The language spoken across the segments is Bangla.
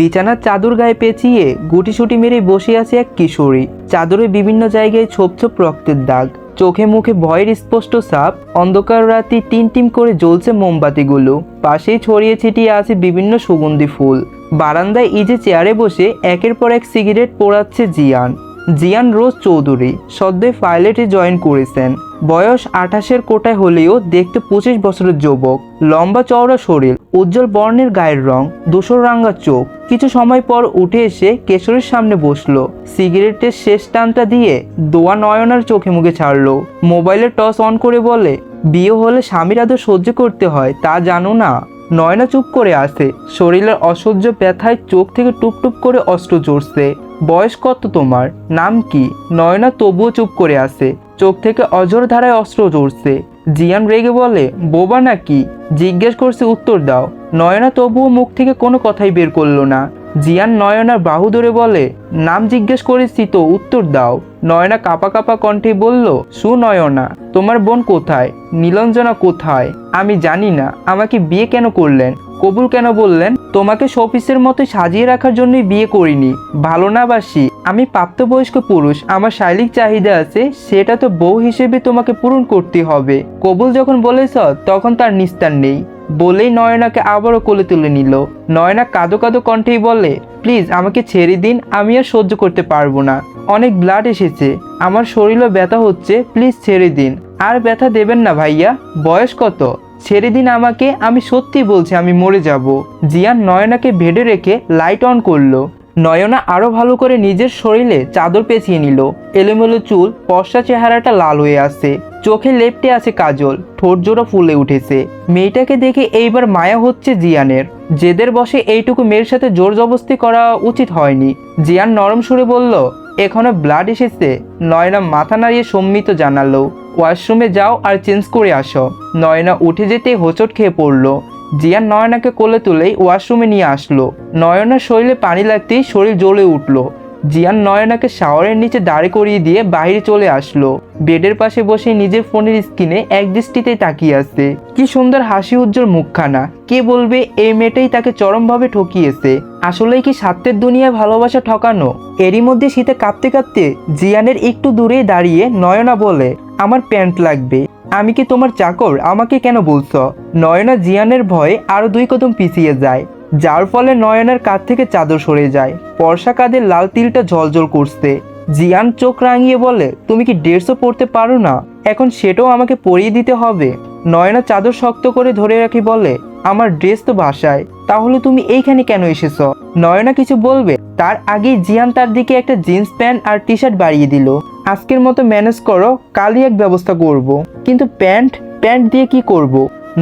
বিছানার চাদর গায়ে পেঁচিয়ে গুটিসুটি মেরে বসে আছে এক কিশোরী। চাদরে বিভিন্ন জায়গায় ছোপ ছোপ রক্তের দাগ। চোখে মুখে ভয়ের স্পষ্ট সাপ। অন্ধকার রাতে টিম টিম করে জ্বলছে মোমবাতিগুলো। পাশেই ছড়িয়ে ছিটিয়ে আছে বিভিন্ন সুগন্ধি ফুল। বারান্দায় ইজে চেয়ারে বসে একের পর এক সিগারেট পোড়াচ্ছে জিয়ান। জিয়ান রোজ চৌধুরী সদ্যে পাইলটে জয়েন করেছেন। বয়স আঠাশের কোটায় হলেও দেখতে পঁচিশ বছরের যুবক। লম্বা চওড়া শরীর, উজ্জ্বল বর্ণের গায়ের রং ধূসর রাঙ্গা চোখ। কিছু সময় পর উঠে এসে কেশরের সামনে বসল। সিগারেটের শেষ টানটা দিয়ে দোয়া নয়নার চোখে মুখে ছাড়লো। মোবাইলে টস অন করে বলে, বিয়ে হলে স্বামীর আদর সহ্য করতে হয়, তা জানো না? নয়না চুপ করে আসে শরীরের অসহ্য ব্যথায় চোখ থেকে টুপটুপ করে অস্ত্র জড়ছে বয়স কত তোমার? নাম কি? নয়না তবুও চুপ করে আসে চোখ থেকে অজর ধারায় অস্ত্র জড়ছে জিয়ান রেগে বলে, বোবা নাকি? জিজ্ঞেস করছে উত্তর দাও। নয়না তবুও মুখ থেকে কোনো কথাই বের করল না। জিয়ান নয়নার বাহু ধরে বলে, নাম জিজ্ঞেস করেছি তো, উত্তর দাও। নয়না কাপা কাপা কণ্ঠে বলল, সুনয়না, তোমার বোন কোথায়? নীলঞ্জনা কোথায়? আমি জানি না। আমাকে বিয়ে কেন করলেন? কবুল কেন বললেন? তোমাকে শোপিসের মতো সাজিয়ে রাখার জন্যই বিয়ে করিনি। ভালো না বাসি। আমি প্রাপ্তবয়স্ক পুরুষ, আমার শারীরিক চাহিদা আছে, সেটা তো বউ হিসেবে তোমাকে পূরণ করতে হবে। কবুল যখন বলেছ, তখন তার নিস্তার নেই। বলেই নয়নাকে আবারও কোলে তুলে নিল। নয়না কাদো কাদো কণ্ঠেই বলে, প্লিজ, আমাকে ছেড়ে দিন, আমি আর সহ্য করতে পারব না। অনেক ব্লাড এসেছে। আমার শরীরও ব্যথা হচ্ছে, প্লিজ ছেড়ে দিন। আর ব্যথা দেবেন না ভাইয়া। বয়স কত? ছেড়ে দিন আমাকে, আমি সত্যি বলছি, আমি মরে যাব। জিয়ান নয়নাকে ভেড়ে রেখে লাইট অন করল। নয়না আরও ভালো করে নিজের শরীরে চাদর পেঁচিয়ে নিল। এলোমেলো চুল পশা চেহারাটা লাল হয়ে আসছে চোখে লেপটে আছে কাজল, ঠোঁট জোড়া ফুলে উঠেছে। মেয়েটাকে দেখে এইবার মায়া হচ্ছে জিয়ানের। জেদের বসে এইটুকু মেয়ের সাথে জোর জবস্তি করা উচিত হয়নি। জিয়ান নরম সুরে বলল এখনও ব্লাড এসেছে। নয়না মাথা নাড়িয়ে সম্মিত জানালো ওয়াশরুমে যাও আর চেঞ্জ করে আসো। নয়না উঠে যেতে হোঁচট খেয়ে পড়ল। জিয়ান নয়নাকে কোলে তুলেই ওয়াশরুমে নিয়ে আসলো। নয়নার শরীরে পানি লাগতেই শরীর জ্বলে উঠল। জিয়ান নয়নাকে শাওয়ারের নিচে দাঁড়ে করিয়ে দিয়ে বাইরে চলে আসলো। বেডের পাশে বসে নিজের ফোনের স্ক্রিনে এক দৃষ্টিতেই তাকিয়ে আছে। কি সুন্দর হাসি উজ্জ্বল মুখখানা। কে বলবে এই মেয়েটাই তাকে চরমভাবে ঠকিয়েছে। আসলেই কি স্বার্থের দুনিয়ায় ভালোবাসা ঠকানো? এরই মধ্যে শীতে কাঁপতে কাঁপতে জিয়ানের একটু দূরে দাঁড়িয়ে নয়না বলে, আমার প্যান্ট লাগবে। আমি কি তোমার চাকর? আমাকে কেন বলছ? নয়না জিয়ানের ভয়ে আরও দুই কদম পিছিয়ে যায়, যার ফলে নয়নার কাঁধ থেকে চাদর সরে যায়। বর্ষা কাঁধের লাল তিলটা ঝলঝল করছে। জিয়ান চোখ রাঙিয়ে বলে, তুমি কি ড্রেসও পরতে পারো না? এখন সেটাও আমাকে পরিয়ে দিতে হবে। নয়না চাদর শক্ত করে ধরে রাখি বলে আমার ড্রেস তো বাসায়, তাহলে তুমি এইখানে কেন এসেছ? নয়না কিছু বলবে? তার আগেই জিয়ান তার দিকে একটা জিন্স প্যান্ট আর টি শার্ট বাড়িয়ে দিল। আজকের মতো ম্যানেজ করো, কালই এক ব্যবস্থা করব। কিন্তু প্যান্ট প্যান্ট দিয়ে কি করব।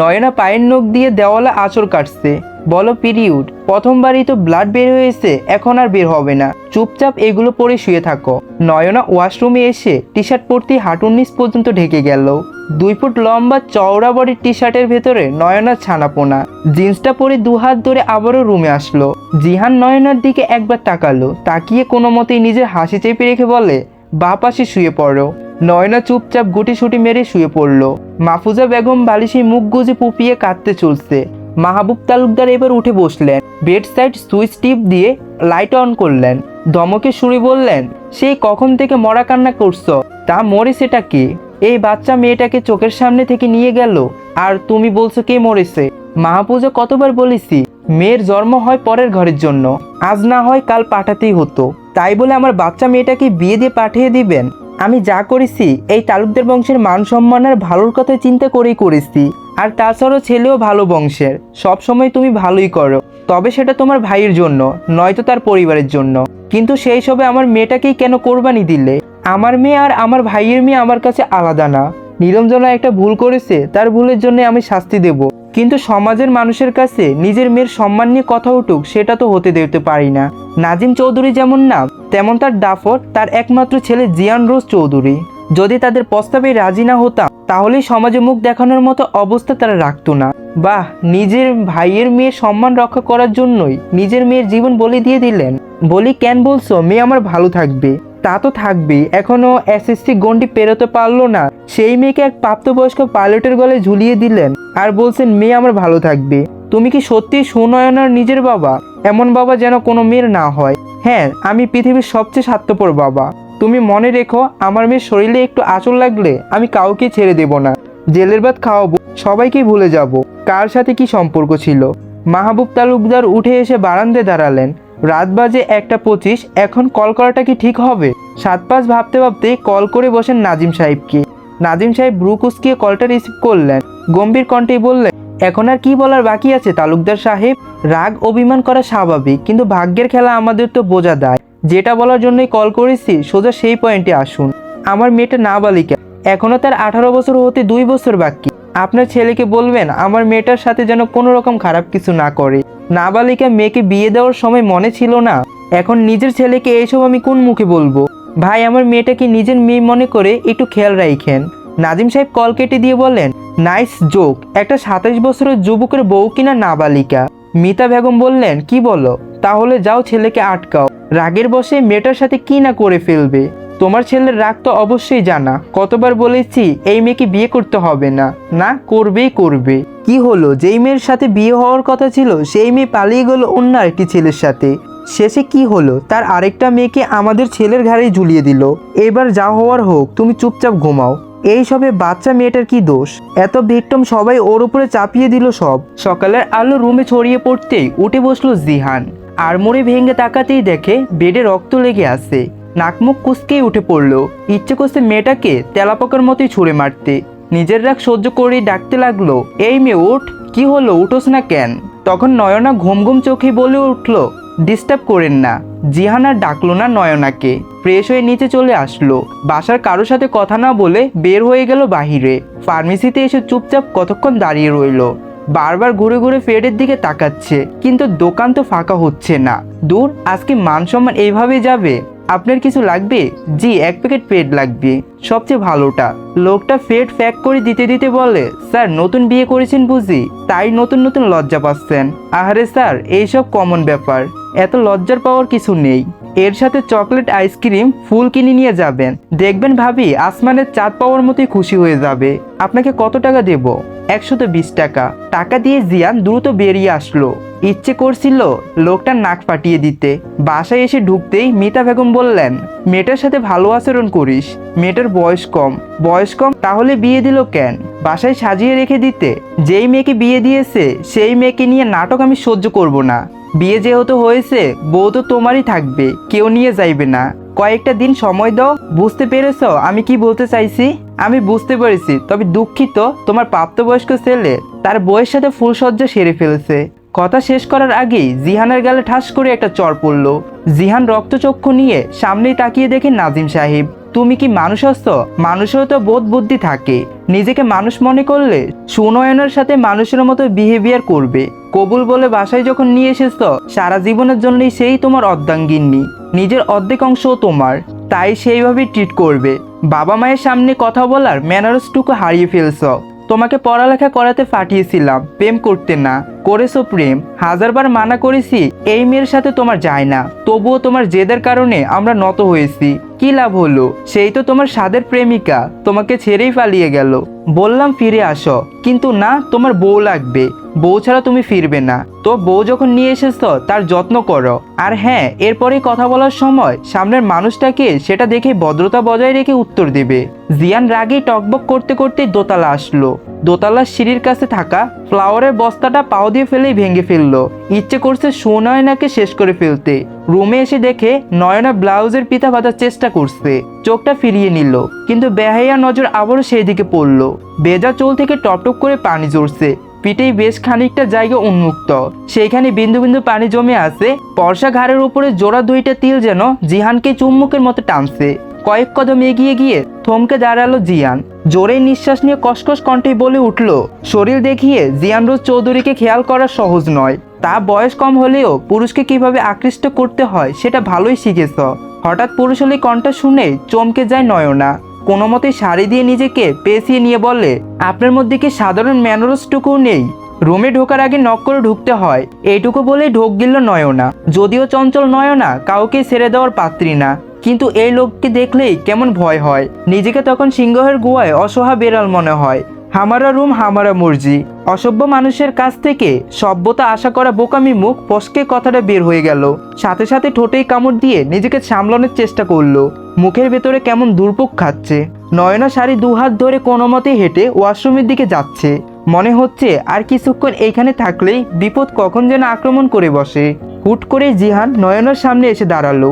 নয়না পায়ের নখ দিয়ে দেওয়ালে আঁচড় কাটছে। বলো, পিরিয়ড, প্রথমবারই তো ব্লাড বের হয়েছে, এখন আর বের হবে না। চুপচাপ এগুলো পরে শুয়ে থাকো। নয়না ওয়াশরুমে এসে টি শার্ট পরতেই হাঁটুর নিচ পর্যন্ত ঢেকে গেল। দুই ফুট লম্বা চওড়া বডির টি শার্টের ভেতরে নয়নার ছানাপোনা। জিন্সটা পরে দু হাত ধরে আবারও রুমে আসলো। জিহান নয়নার দিকে একবার তাকালো। তাকিয়ে কোনো মতেই নিজের হাসি চেপে রেখে বলে, বা পাশে শুয়ে পড়ো। নয়না চুপচাপ গুটি সুটি মেরে শুয়ে পড়ল। মাহফুজা বেগম বালিশে মুখ গুজে পুপিয়ে কাঁদতে চলছে। মাহবুব তালুকদার এবার উঠে বসলেন। বেড সাইড সুইচ টিপ দিয়ে লাইট অন করলেন। ধমকে সুরে বললেন, সেই কখন থেকে মরা কান্না করছ? তা মরে সেটা কি? এই বাচ্চা মেয়েটাকে চোখের সামনে থেকে নিয়ে গেল। আর তুমি বলছো কে মরেছে? মাহফুজা কতবার বলেছি, মেয়ের জন্ম হয় পরের ঘরের জন্য। আজ না হয় কাল পাঠাতেই হতো। তাই বলে আমার বাচ্চা মেয়েটাকে বিয়ে দিয়ে পাঠিয়ে দিবেন। আমি যা করেছি, এই তালুকদের বংশের মান সম্মান আর ভালোর কথা চিন্তা করেই করেছি। আর তাছাড়াও ছেলেও ভালো বংশের। সব সময় তুমি ভালোই করো। তবে সেটা তোমার ভাইয়ের জন্য, নয়তো তার পরিবারের জন্য। কিন্তু সেই সবে আমার মেয়েটাকেই কেন কোরবানি দিলে? আমার মেয়ে আর আমার ভাইয়ের মেয়ে আমার কাছে আলাদা না। নিরঞ্জনা একটা ভুল করেছে, তার ভুলের জন্য আমি শাস্তি দেব। কিন্তু সমাজের মানুষের কাছে নিজের মেয়ের সম্মান নিয়ে কথা উঠুক, সেটা তো হতে দিতে পারি না। নাজিম চৌধুরী যেমন না, তেমন তার দাফর, তার একমাত্র ছেলে জিয়ান রোজ চৌধুরী। যদি তাদের প্রস্তাবে রাজি না হতাম, তাহলেই সমাজে মুখ দেখানোর মতো অবস্থা তারা রাখতো না। বাহ, নিজের ভাইয়ের মেয়ের সম্মান রক্ষা করার জন্যই নিজের মেয়ের জীবন বলি দিয়ে দিলেন। বলি কেন বলছো, মেয়ে আমার ভালো থাকবে। তা তো থাকবেই। এখনও এসএসসি গন্ডি পেরোতে পারল না। সেই মেয়েকে এক প্রাপ্তবয়স্ক পাইলটের গলায় ঝুলিয়ে দিলেন আর বলছেন, মেয়ে আমার ভালো থাকবে। তুমি কি সত্যি সুনয়নার নিজের বাবা? এমন বাবা যেন কোনো মেয়ের না হয়। হ্যাঁ আমি পৃথিবীর সবচেয়ে স্বার্থপর বাবা। তুমি মনে রেখো, আমার মেয়ের শরীরে একটু আঁচল লাগলে আমি কাউকে ছেড়ে দেব না। জেলের ভাত খাওয়াবো, সবাইকেই ভুলে যাব। কার সাথে কি সম্পর্ক ছিল? মাহবুব তালুকদার উঠে এসে বারান্দায় দাঁড়ালেন। রাত বাজে একটা পঁচিশ, এখন কল করাটা কি ঠিক হবে? সাত পাঁচ ভাবতে ভাবতে কল করে বসেন নাজিম সাহেবকে। নাজিম সাহেব ব্রু কুচকিয়ে কলটা রিসিভ করলেন। গম্ভীর কণ্ঠেই বললেন, এখন আর কি বলার বাকি আছে, তালুকদার সাহেব? রাগ, অভিমান করা স্বাভাবিক, কিন্তু ভাগ্যের খেলা আমাদের তো বোঝা দেয়। যেটা বলার জন্যই কল করেছি, সোজা সেই পয়েন্টে আসুন। আমার মেয়েটা নাবালিকা এখনও তার আঠারো বছর হতে দুই বছর বাকি। আপনার ছেলেকে বলবেন, আমার মেয়েটার সাথে যেন কোনো রকম খারাপ কিছু না করে। নাবালিকা মেয়েকে বিয়ে দেওয়ার সময় মনে ছিল না, এখন নিজের ছেলেকে এইসব আমি কোন মুখে বলব? ভাই, আমার মেয়েটাকে নিজের মেয়ে মনে করে একটু খেয়াল রাখেন নাজিম সাহেব কল কেটে দিয়ে বললেন, নাইস জোক, একটা সাতাশ বছরের যুবকের বউ কিনা নাবালিকা। মিতা বেগম বললেন, কি বলো? তাহলে যাও ছেলেকে আটকাও। রাগের বসে মেয়েটার সাথে কি না করে ফেলবে? তোমার ছেলের রাগ তো অবশ্যই জানা। কতবার বলেছি, এই মেয়েকে বিয়ে করতে হবে না। না, করবেই করবে। কি হলো? যেই মেয়ের সাথে বিয়ে হওয়ার কথা ছিল, সেই মেয়ে পালিয়ে গেল অন্য আরেকটি ছেলের সাথে। শেষে কি হলো? তার আরেকটা মেয়েকে আমাদের ছেলের ঘাড়েই ঝুলিয়ে দিল। এবার যা হওয়ার হোক, তুমি চুপচাপ ঘুমাও। এই সবে বাচ্চা মেয়েটার কি দোষ? এত ভিক্টম সবাই ওর উপরে চাপিয়ে দিল সব। সকালের আলো রুমে ছড়িয়ে পড়তেই উঠে বসল জিহান। আড়মোড়ে ভেঙে তাকাতেই দেখে বেডে রক্ত লেগে আছে। নাকমুখ কুচকেই উঠে পড়ল। ইচ্ছে করছে মেয়েটাকে তেলাপোকার মতোই ছুঁড়ে মারতে। নিজের রাগ সহ্য করেই ডাকতে লাগল, এই মেয়ে, উঠ, কি হলো, উঠোস না কেন? তখন নয়না ঘুম ঘুম চোখে বলে উঠল, ডিস্টার্ব করেন না। জিহানা ডাকলো না নয়নাকে। ফ্রেশ হয়ে নিচে চলে আসলো। বাসার কারোর সাথে কথা না বলে বের হয়ে গেল বাহিরে। ফার্মেসিতে এসে চুপচাপ কতক্ষণ দাঁড়িয়ে রইল। বারবার ঘুরে ঘুরে ফেডের দিকে তাকাচ্ছে, কিন্তু দোকান তো ফাঁকা হচ্ছে না। দূর, আজকে মান সম্মান এইভাবে যাবে? আপনার কিছু লাগবে? জি, এক প্যাকেট ফেড লাগবে। সবচেয়ে ভালোটা, লোকটা ফেড প্যাক করে দিতে দিতে বলে, স্যার, নতুন বিয়ে করেছেন বুঝি, তাই নতুন নতুন লজ্জা পাচ্ছেন। আহারে স্যার, এইসব কমন ব্যাপার, এত লজ্জার পাওয়ার কিছু নেই। এর সাথে চকলেট আইসক্রিম ফুল কিনে নিয়ে যাবেন। দেখবেন ভাবি, আসমানের চাঁদ পাওয়ার মতোই খুশি হয়ে যাবে। আপনাকে কত টাকা দেব? একশত বিশ টাকা। টাকা দিয়ে জিয়ান দ্রুত বেরিয়ে আসলো। ইচ্ছে করছিল লোকটার নাক ফাটিয়ে দিতে। বাসায় এসে ঢুকতেই মিতা বেগম বললেন, মেয়েটার সাথে ভালো আচরণ করিস, মেয়েটার বয়স কম। বয়স কম তাহলে বিয়ে দিল কেন? বাসায় সাজিয়ে রেখে দিতে। যেই মেয়েকে বিয়ে দিয়েছে, সেই মেয়েকে নিয়ে নাটক আমি সহ্য করব না। বিয়ে যেহেতু হয়েছে, বউ তো তোমারই থাকবে, কেউ নিয়ে যাইবে না। কয়েকটা দিন সময় দাও, বুঝতে পেরেছ আমি কি বলতে চাইছি? আমি বুঝতে পেরেছি, তবে দুঃখিত, তোমার প্রাপ্তবয়স্ক ছেলে তার বইয়ের সাথে ফুলসজ্জা সেরে ফেলেছে। কথা শেষ করার আগেই জিহানের গালে ঠাস করে একটা চর পড়ল। জিহান রক্তচক্ষু নিয়ে সামনেই তাকিয়ে দেখে নাজিম সাহেব, তুমি কি মানুষ হচ্ছ মানুষেরও তো বোধ বুদ্ধি থাকে। নিজেকে মানুষ মনে করলে সুনয়নের সাথে মানুষের মতো বিহেভিয়ার করবে। কবুল বলে বাসায় যখন নিয়ে এসেছ, সারা জীবনের জন্যই সেই তোমার অর্ধাঙ্গিনী নিজের অর্ধেক অংশও তোমার। তাই সেইভাবে ট্রিট করবে। বাবা মায়ের সামনে কথা বলার ম্যানারসটুকু হারিয়ে ফেলছ। তোমাকে পড়ালেখা করাতে পাঠিয়েছিলাম, প্রেম করতে না। করেছ প্রেম হাজারবার মানা করেছি, এই মেয়ের সাথে তোমার যায় না। তবুও তোমার জেদের কারণে আমরা নত হয়েছি। কি লাভ হলো? সেই তো তোমার স্বাদের প্রেমিকা, তোমাকে ছেড়েই পালিয়ে গেল। বললাম, ফিরে আসো। কিন্তু না, তোমার বউ লাগবে। বউ ছাড়া তুমি ফিরবে না। তো বউ যখন নিয়ে এসেছ, তার যত্ন করো। আর হ্যাঁ এরপরে কথা বলার সময় সামনের মানুষটাকে সেটা দেখে ভদ্রতা বজায় রেখে উত্তর দেবে। জিয়ান রাগেই টকবক করতে করতে দোতলা আসলো। দোতলার সিঁড়ির কাছে থাকা ফ্লাওয়ারের বস্তাটা পাও দিয়ে ফেলেই ভেঙে ফেলল। ইচ্ছে করছে সুনয়নাকে শেষ করে ফেলতে। রুমে এসে দেখে নয়না ব্লাউজের পিতা বাঁধার চেষ্টা করছে। চোখটা ফিরিয়ে নিল। কিন্তু বেহাইয়া নজর আবারও সেই দিকে পড়ল। বেজা চোল থেকে টপটপ করে পানি ঝরছে। পিঠেই বেশ খানিকটা জায়গা উন্মুক্ত। সেইখানে বিন্দু বিন্দু পানি জমে আছে। পর্ষা ঘাড়ের উপরে জোড়া দুইটা তিল যেন জিহানকে চুম্বকের মতো টানছে। কয়েক কদম এগিয়ে গিয়ে থমকে দাঁড়াল জিয়ান জোরে নিঃশ্বাস নিয়ে কসকস কণ্ঠে বলে উঠল, শরীর দেখিয়ে জিয়ান রোজ চৌধুরীকে খেয়াল করা সহজ নয়। তা বয়স কম হলেও পুরুষকে কীভাবে আকৃষ্ট করতে হয় সেটা ভালোই শিখেছ। হঠাৎ পুরুষালী কণ্ঠ শুনে চমকে যায় নয়না। কোনো মতে শাড়ি দিয়ে নিজেকে পেঁচিয়ে নিয়ে বলে আপনার মধ্যে কি সাধারণ ম্যানারসটুকুও নেই? রুমে ঢোকার আগে নক করে ঢুকতে হয়। এইটুকু বলেই ঢোক গিল নয়না। যদিও চঞ্চল নয়না, কাউকে ছেড়ে দেওয়ার পাত্রী না। কিন্তু এই লোককে দেখলেই কেমন ভয় হয়। নিজেকে তখন সিংহের গুয়ায় অসহা বেড়াল মনে হয়। হামারা রুম, হামারা মর্জি। অসভ্য মানুষের কাছ থেকে সভ্যতা আশা করা বোকামি মুখ পশকে কথাটা বের হয়ে গেল। সাথে সাথে ঠোঁটেই কামড় দিয়ে নিজেকে সামলানোর চেষ্টা করল। মুখের ভেতরে কেমন দুর্ভোগ খাচ্ছে। নয়না শাড়ি দুহাত ধরে কোনো মতে হেঁটে ওয়াশরুমের দিকে যাচ্ছে। মনে হচ্ছে আর কিছুক্ষণ এইখানে থাকলেই বিপদ কখন যেন আক্রমণ করে বসে। হুট করে জিহান নয়নার সামনে এসে দাঁড়াল।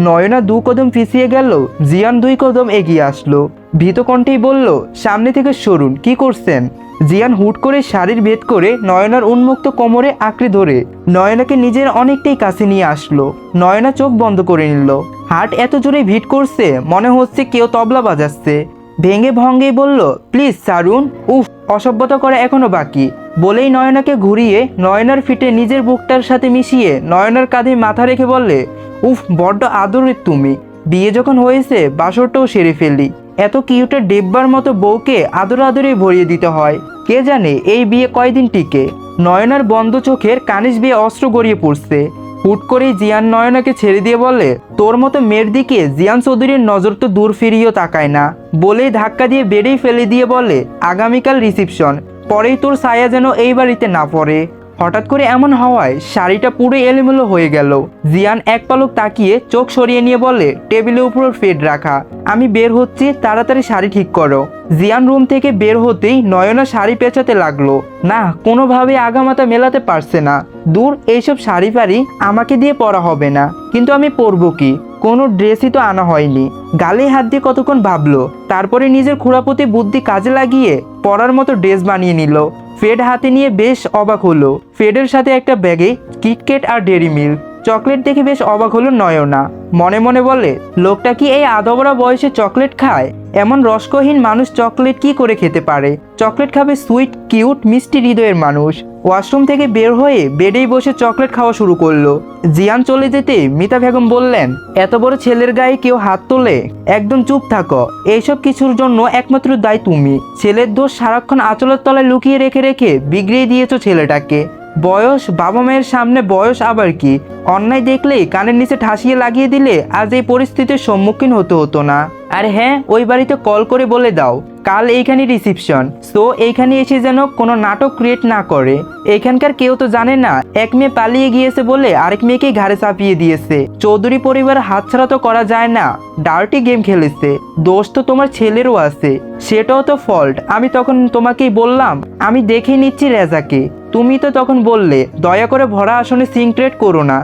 নয়না দু কদম পিছিয়ে গেল জিয়ান দুই কদম এগিয়ে আসলো। ভীত কণ্ঠেই বলল, সামনে থেকে সরুন, কি করছেন? জিয়ান হুট করে শাড়ির ভেদ করে নয়নার উন্মুক্ত কোমরে আঁকড়ে ধরে। নয়নাকে নিজের অনেকটাই কাছে নিয়ে আসলো। নয়না চোখ বন্ধ করে নিল। হার্ট এত জোরে ভিট করছে, মনে হচ্ছে কেউ তবলা বাজাচ্ছে। ভেঙে ভঙ্গেই বলল, প্লিজ, সারুন, উফ, অসভ্যতা করা এখনও বাকি। বলেই নয়নাকে ঘুরিয়ে নয়নার ফিটে নিজের বুকটার সাথে মিশিয়ে নয়নার কাঁধে মাথা রেখে বললে, উফ, বড্ড আদরের তুমি। বিয়ে যখন হয়েছে, বাসরটাও সেরে ফেললি এত কিউটের ডেব্বার মতো বউকে আদর আদরে ভরিয়ে দিতে হয়। কে জানে এই বিয়ে কয়দিন টিকে? নয়নার বন্ধ চোখের কানিস বিয়ে অস্ত্র গড়িয়ে পড়ছে। হুট করেই জিয়ান নয়নাকে ছেড়ে দিয়ে বলে, তোর মতো মেয়ের দিকে জিয়ান চৌধুরীর নজর তো দূর ফিরিয়েও তাকায় না। বলেই ধাক্কা দিয়ে বেড়েই ফেলে দিয়ে বলে, আগামীকাল রিসিপশন পরেই তোর ছায়া যেন এই বাড়িতে না পড়ে। হঠাৎ করে এমন হওয়ায় শাড়িটা পুরো এলোমেলো হয়ে গেল। জিয়ান এক পলক তাকিয়ে চোখ সরিয়ে নিয়ে বলে, টেবিলের উপর ফেড রাখা। আমি বের হচ্ছি, তাড়াতাড়ি শাড়ি ঠিক করো। জিয়ান রুম থেকে বের হতেই নয়না শাড়ি পেঁচাতে লাগল। না, কোনোভাবে আগামাতা মেলাতে পারছে না। দূর, এইসব শাড়ি ফাড়ি আমাকে দিয়ে পরা হবে না। কিন্তু আমি পরবো কি? কোনো ড্রেসই তো আনা হয়নি। গালে হাত দিয়ে কতক্ষণ ভাবলো, তারপরে নিজের খুঁড়াপতি বুদ্ধি কাজে লাগিয়ে পরার মতো ড্রেস বানিয়ে নিল। ফেড হাতে নিয়ে বেশ অবাক হলো। ফেডের সাথে একটা ব্যাগে কিটকেট আর ডেরি মিল্ক। চকলেট দেখে বেশ অবাক হলো নয়না। মনে মনে বলে, লোকটা কি এই আধবরা বয়সে চকলেট খায়? এমন রসকহীন মানুষ চকলেট কি করে খেতে পারে? চকলেট খাবে সুইট, কিউট, মিষ্টি হৃদয়ের মানুষ। ওয়াশরুম থেকে বের হয়ে বেডেই বসে চকলেট খাওয়া শুরু করল। জিয়ান চলে যেতে মিতা বেগম বললেন, এত বড় ছেলের গায়ে কেউ হাত তোলে? একদম চুপ থাকো। এইসব কিছুর জন্য একমাত্র দায় তুমি। ছেলের দোষ সারাক্ষণ আঁচলের তলায় লুকিয়ে রেখে রেখে বিগড়িয়ে দিয়েছ ছেলেটাকে। বয়স বাবা মায়ের সামনে বয়স আবার কি? অন্যায় দেখলেই কানের নিচে ঠাসিয়ে লাগিয়ে দিলে আজ এই পরিস্থিতির সম্মুখীন হতে হতো না। আর হ্যাঁ ওই বাড়িতে কল করে বলে দাও। কাল এইখানে রিসিপশন সো এইখানে এসে যেন কোনো নাটক ক্রিয়েট না করে। এখানকার কেউ তো জানে না, এক মেয়ে পালিয়ে গিয়েছে বলে আরেক মেয়েকে ঘাড়ে চাপিয়ে দিয়েছে। চৌধুরী পরিবার হাতছাড়া তো করা যায় না ডার্টি গেম খেলেছে। দোষ তো তোমার ছেলেরও আছে, সেটাও তো ফল্ট আমি তখন তোমাকেই বললাম, আমি দেখে নিচ্ছি রেজাকে। তুমি তো তখন বললে, দয়া করে ভরা আসনে সিনক্রেট করো না।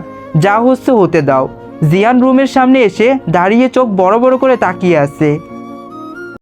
যা হচ্ছে হতে দাও। জিয়ান রুমের সামনে এসে দাঁড়িয়ে চোখ বড় বড় করে তাকিয়ে আছে।